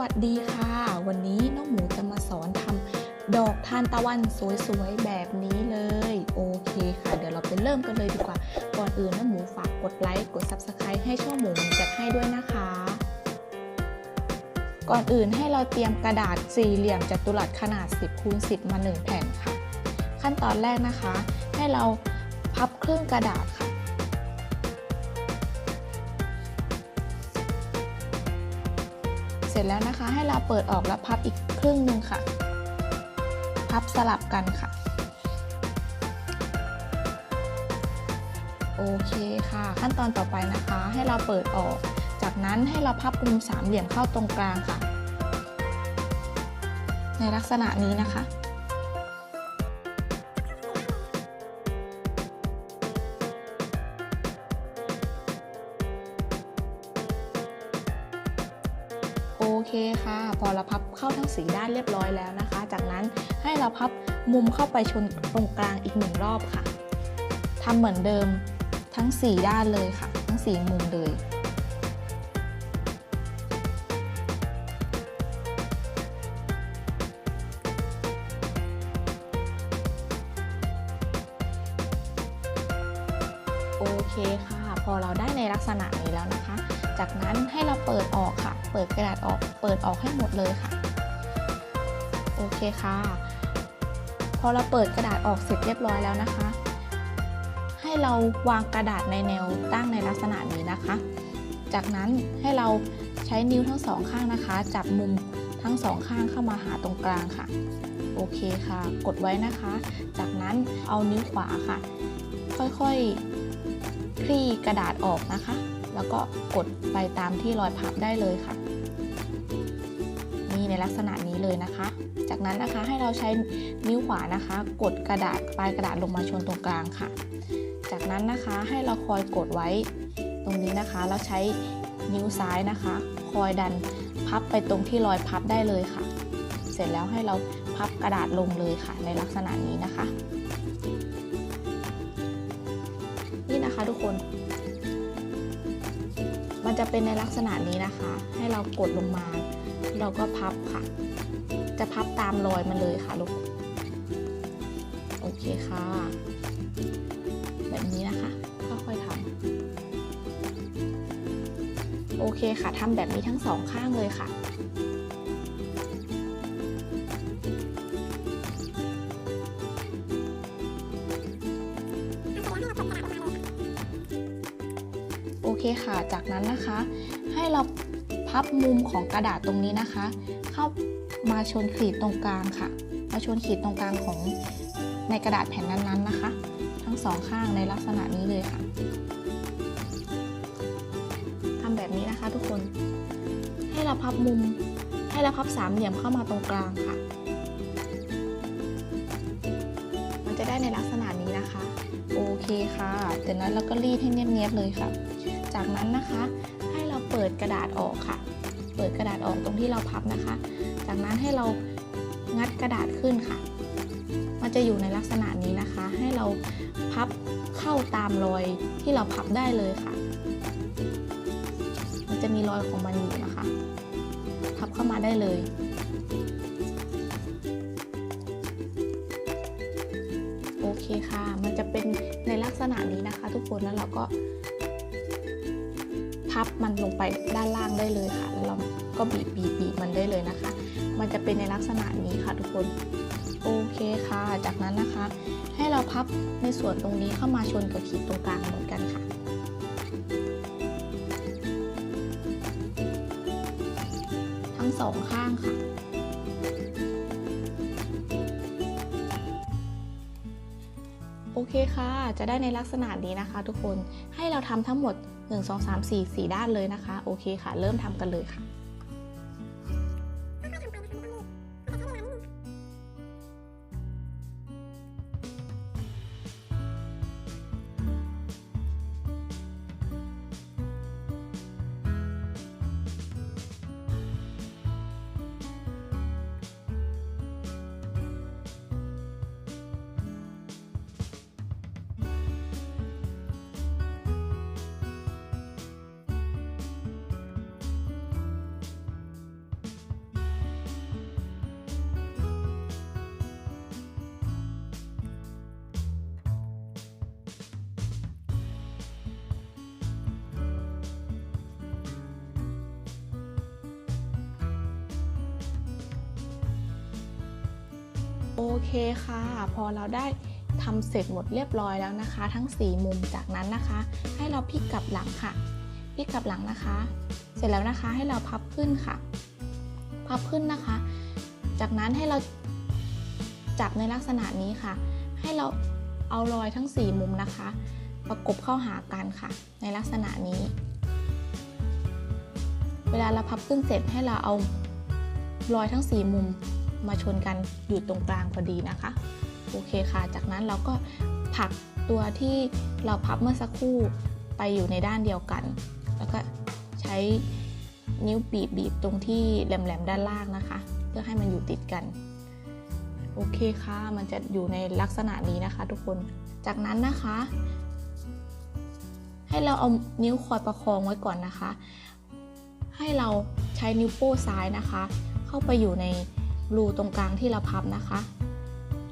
วัสดีค่ะ วันนี้น้องหมูจะมาสอนทำดอกทานตะวันสวยๆแบบนี้เลย โอเคค่ะ เดี๋ยวเราไปเริ่มกันเลยดีกว่า ก่อนอื่นน้องหมูฝากกดไลค์กด Subscribe ให้ช่องหมูจัดให้ด้วยนะคะ ก่อนอื่นให้เราเตรียมกระดาษสี่เหลี่ยมจัตุรัสขนาด 10คูณ10 มา 1 แผ่นค่ะ ขั้นตอนแรกนะคะ ให้เราพับครึ่งกระดาษค่ะ ร็จแล้วนะคะ ให้เราเปิดออกแล้วพับอีกครึ่งหนึ่งค่ะ พับสลับกันค่ะ โอเคค่ะ ขั้นตอนต่อไปนะคะ ให้เราเปิดออก จากนั้นให้เราพับมุมสามเหลี่ยมเข้าตรงกลางค่ะ ในลักษณะนี้นะคะ เราพับเข้าทั้งสีด้านเรียบร้อยแล้วนะคะ จากนั้นให้เราพับมุมเข้าไปชนตรงกลางอีกหนึ่งรอบค่ะทำเหมือนเดิมทั้ง 4 ด้านเลยค่ะ ทั้ง 4 มุมเลยโอเคค่ะ พอเราได้ในลักษณะนี้แล้วนะคะ จากนั้นให้เราเปิดออกค่ะ เปิดกระดาษออก เปิดออกให้หมดเลยค่ะ โอเคค่ะ พอเราเปิดกระดาษออกเสร็จเรียบร้อยแล้วนะคะ ให้เราวางกระดาษในแนวตั้งในลักษณะนี้นะคะ จากนั้นให้เราใช้นิ้วทั้งสองข้างนะคะ จับมุมทั้งสองข้างเข้ามาหาตรงกลางค่ะ โอเคค่ะ กดไว้นะคะ จากนั้นเอานิ้วขวาค่ะ ค่อยๆคลี่กระดาษออกนะคะ แล้วก็กดไปตามที่รอยพับได้เลยค่ะ นี่ในลักษณะนี้เลยนะคะ จากนั้นนะคะให้เราใช้นิ้วขวานะคะ กดกระดาษปลายกระดาษลงมาชนตรงกลางค่ะ จากนั้นนะคะให้เราคอยกดไว้ตรงนี้นะคะ แล้วใช้นิ้วซ้ายนะคะ คอยดันพับไปตรงที่รอยพับได้เลยค่ะ เสร็จแล้วให้เราพับกระดาษลงเลยค่ะ ในลักษณะนี้นะคะ นี่นะคะทุกคน มันจะเป็นในลักษณะนี้นะคะ ให้เรากดลงมา เราก็พับค่ะ จะพับตามรอยมันเลยค่ะลูก โอเคค่ะ แบบนี้นะคะ ค่อยๆทำโอเคค่ะทำแบบนี้ทั้งสองข้างเลยค่ะ เคค่ะ จากนั้นนะคะ ให้เราพับมุมของกระดาษตรงนี้นะคะ เข้ามาชนขีดตรงกลางค่ะ มาชนขีดตรงกลางของในกระดาษแผ่นนั้นๆนะคะ ทั้งสองข้างในลักษณะนี้เลยค่ะทำแบบนี้นะคะทุกคน ให้เราพับมุม ให้เราพับสามเหลี่ยมเข้ามาตรงกลางค่ะ มันจะได้ในลักษณะนี้นะคะ โอเคค่ะจากนั้นเราก็รีดให้เนียบๆเลยค่ะ จากนั้นนะคะ ให้เราเปิดกระดาษออกค่ะ เปิดกระดาษออกตรงที่เราพับนะคะ จากนั้นให้เรางัดกระดาษขึ้นค่ะ มันจะอยู่ในลักษณะนี้นะคะ ให้เราพับเข้าตามรอยที่เราพับได้เลยค่ะ มันจะมีรอยของมันอยู่นะคะ พับเข้ามาได้เลยโอเคค่ะ มันจะเป็นในลักษณะนี้นะคะ ทุกคน แล้วเราก็ พับมันลงไปด้านล่างได้เลยค่ะแล้วเราก็บีบบีบบีบมันได้เลยนะคะ มันจะเป็นในลักษณะนี้ค่ะทุกคนโอเคค่ะ จากนั้นนะคะ ให้เราพับในส่วนตรงนี้เข้ามาชนกับขีดตรงกลางเหมือนกันค่ะทั้งสองข้างค่ะโอเคค่ะ จะได้ในลักษณะนี้นะคะทุกคน ให้เราทำทั้งหมด 1 2 3 4 4 ด้านเลยนะคะ โอเคค่ะ เริ่มทำกันเลยค่ะ เคค่ะ พอเราได้ทำเสร็จหมดเรียบร้อยแล้วนะคะ ทั้ง 4 มุมจากนั้นนะคะ ให้เราพลิกกลับหลังค่ะพลิกกลับหลังนะคะ เสร็จแล้วนะคะให้เราพับขึ้นค่ะ พับขึ้นนะคะ จากนั้นให้เราจับในลักษณะนี้ค่ะ ให้เราเอารอยทั้ง 4 มุมนะคะ ประกบเข้าหากันค่ะ ในลักษณะนี้ เวลาเราพับขึ้นเสร็จให้เราเอารอยทั้ง 4 มุม มาชนกันอยู่ตรงกลางพอดีนะคะ โอเคค่ะ จากนั้นเราก็ผลักตัวที่เราพับเมื่อสักครู่ไปอยู่ในด้านเดียวกัน แล้วก็ใช้นิ้วบีบบีบตรงที่แหลมๆด้านล่างนะคะ เพื่อให้มันอยู่ติดกัน โอเคค่ะ มันจะอยู่ในลักษณะนี้นะคะ ทุกคน จากนั้นนะคะ ให้เราเอานิ้วคอยประคองไว้ก่อนนะคะ ให้เราใช้นิ้วโป้ซ้ายนะคะ เข้าไปอยู่ใน รูตรงกลางที่เราพับนะคะ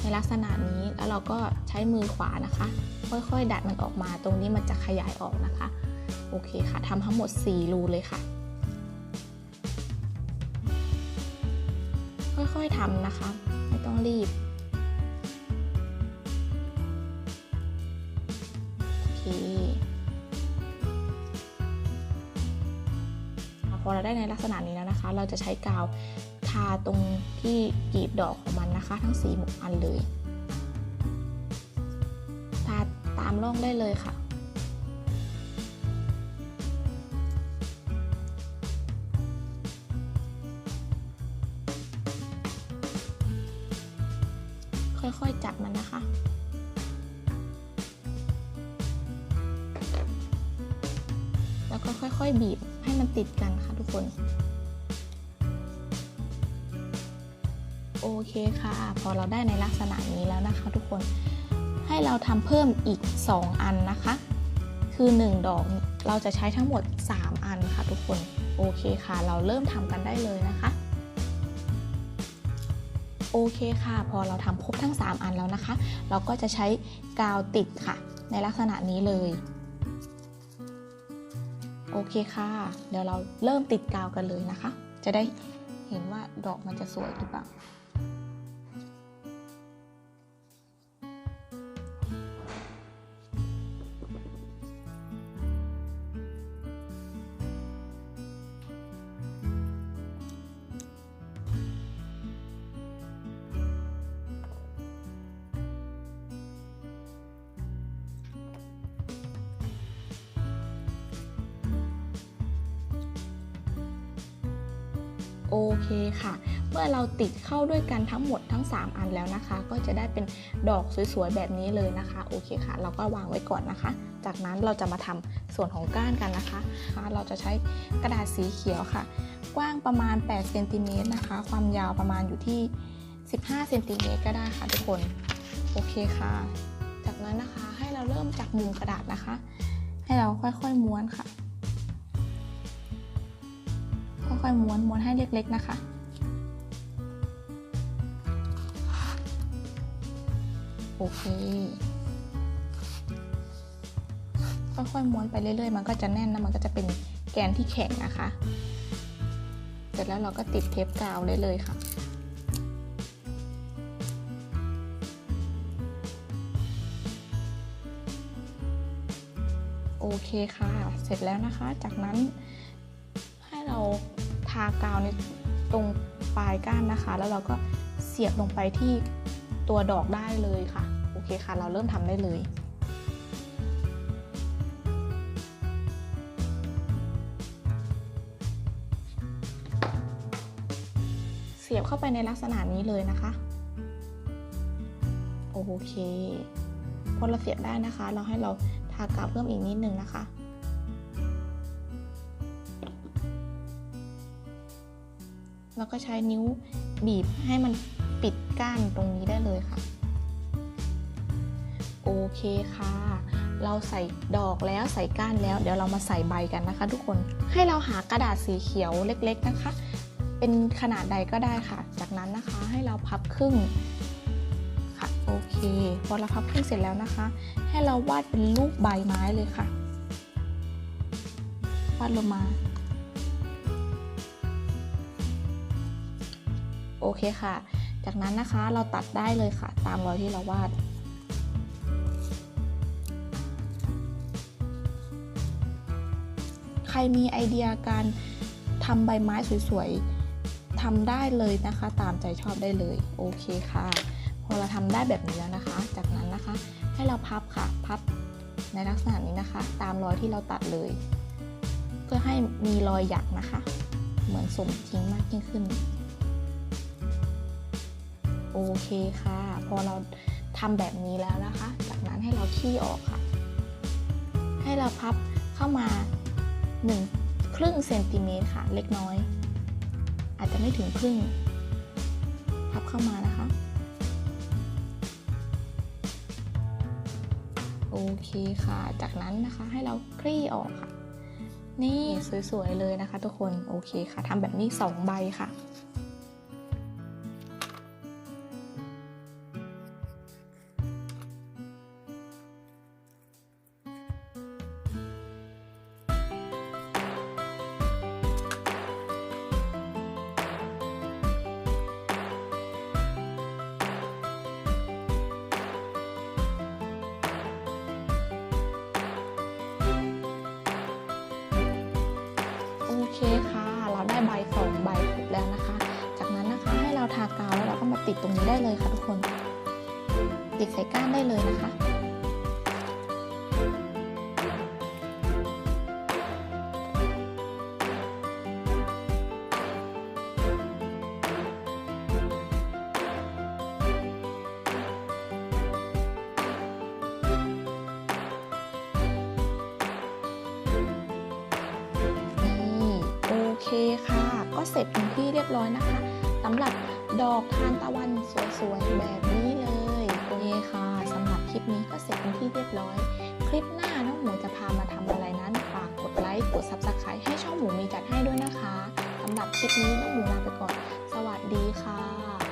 ในลักษณะนี้แล้วเราก็ใช้มือขวานะคะ ค่อยๆ ดัดมันออกมา ตรงนี้มันจะขยายออกนะคะ โอเคค่ะทำทั้งหมด 4 รูเลยค่ะ ค่อยๆทำนะคะ ไม่ต้องรีบโอเคพอเราได้ในลักษณะนี้แล้วนะคะ เราจะใช้กาวาตรงที่กรีบดอกของมันนะคะ ทั้งสีหมกอันเลย ทาตามร่องได้เลยค่ะค่อยๆ จับมันนะคะ แล้วก็ค่อยๆ บีบให้มันติดกันค่ะทุกคน โอเคค่ะ พอเราได้ในลักษณะนี้แล้วนะคะ ทุกคนให้เราทำเพิ่มอีก 2 อันนะคะ คือ 1 ดอกเราจะใช้ทั้งหมด 3 อันค่ะ ทุกคนโอเคค่ะ เราเริ่มทำกันได้เลยนะคะโอเคค่ะ พอเราทำครบทั้ง 3 อันแล้วนะคะ เราก็จะใช้กาวติดค่ะ ในลักษณะนี้เลยโอเคค่ะ เดี๋ยวเราเริ่มติดกาวกันเลยนะคะ จะได้เห็นว่าดอกมันจะสวยหรือเปล่า โอเคค่ะ เมื่อเราติดเข้าด้วยกันทั้งหมดทั้ง 3 อันแล้วนะคะ ก็จะได้เป็นดอกสวยๆแบบนี้เลยนะคะ โอเคค่ะ เราก็วางไว้ก่อนนะคะ จากนั้นเราจะมาทำส่วนของก้านกันนะคะ เราจะใช้กระดาษสีเขียวค่ะ กว้างประมาณ8เซนติเมตรนะคะ ความยาวประมาณอยู่ที่ 15เซนติเมตรก็ได้ค่ะทุกคน โอเคค่ะ จากนั้นนะคะให้เราเริ่มจากมุมกระดาษนะคะ ให้เราค่อยๆม้วนค่ะ ค่อยๆม้วนม้วนให้เล็กๆนะคะโอเคค่อยๆม้วนไปเรื่อยๆ มันก็จะแน่นแล้วมันก็จะเป็นแกนที่แข็งนะคะ เสร็จแล้วเราก็ติดเทปกาวได้เลยค่ะ โอเคค่ะ เสร็จแล้วนะคะ จากนั้นากาวในตรงปลายก้านนะคะ แล้วเราก็เสียบลงไปที่ตัวดอกได้เลยค่ะ โอเคค่ะ เราเริ่มทำได้เลยเสียบเข้าไปในลักษณะนี้เลยนะคะ โอเค พอเราเสียบได้นะคะ เราให้เราทากาวเพิ่มอีกนิดนึงนะคะ แล้วก็ใช้นิ้วบีบให้มันปิดก้านตรงนี้ได้เลยค่ะ โอเคค่ะ เราใส่ดอกแล้วใส่ก้านแล้ว เดี๋ยวเรามาใส่ใบกันนะคะ ทุกคนให้เราหากระดาษสีเขียวเล็ก ๆนะคะ เป็นขนาดใดก็ได้ค่ะ จากนั้นนะคะให้เราพับครึ่งค่ะโอเคพอเราพับครึ่งเสร็จแล้วนะคะ ให้เราวาดเป็นรูปใบไม้เลยค่ะวาดลงมา โอเคค่ะ จากนั้นนะคะเราตัดได้เลยค่ะ ตามรอยที่เราวาดใครมีไอเดียการทำใบไม้สวยๆทำได้เลยนะคะ ตามใจชอบได้เลย โอเคค่ะ พอเราทำได้แบบนี้แล้วนะคะ จากนั้นนะคะ ให้เราพับค่ะ พับในลักษณะนี้นะคะ ตามรอยที่เราตัดเลย เพื่อให้มีรอยหยักนะคะ เหมือนสมจริงมากยิ่งขึ้น โอเคค่ะ พอเราทำแบบนี้แล้วนะคะ จากนั้นให้เราขี้ออกค่ะ ให้เราพับเข้ามา1ครึ่งเซนติเมตรค่ะ เล็กน้อย อาจจะไม่ถึงครึ่ง พับเข้ามานะคะ โอเคค่ะ จากนั้นนะคะให้เราคลี่ออกค่ะ นี่สวยๆเลยนะคะทุกคน โอเคค่ะทำแบบนี้ 2 ใบค่ะ เคค่ะ เราได้ใบสองใบครบแล้วนะคะ จากนั้นนะคะให้เราทากาวแล้วเราก็มาติดตรงนี้ได้เลยค่ะทุกคน ติดใส่ก้านได้เลยนะคะ เคค่ะ ก็เสร็จพื้นที่เรียบร้อยนะคะสำหรับดอกทานตะวันสวยๆแบบนี้เลยโอเคค่ะสำหรับคลิปนี้ก็เสร็จพื้นที่เรียบร้อย คลิปหน้าน้องหมูจะพามาทำอะไรนั้นฝากกดไลค์กดซับสไครต์ให้ช่องหมูมีจัดให้ด้วยนะคะสำหรับคลิปนี้น้องหมูลาไปก่อน สวัสดีค่ะ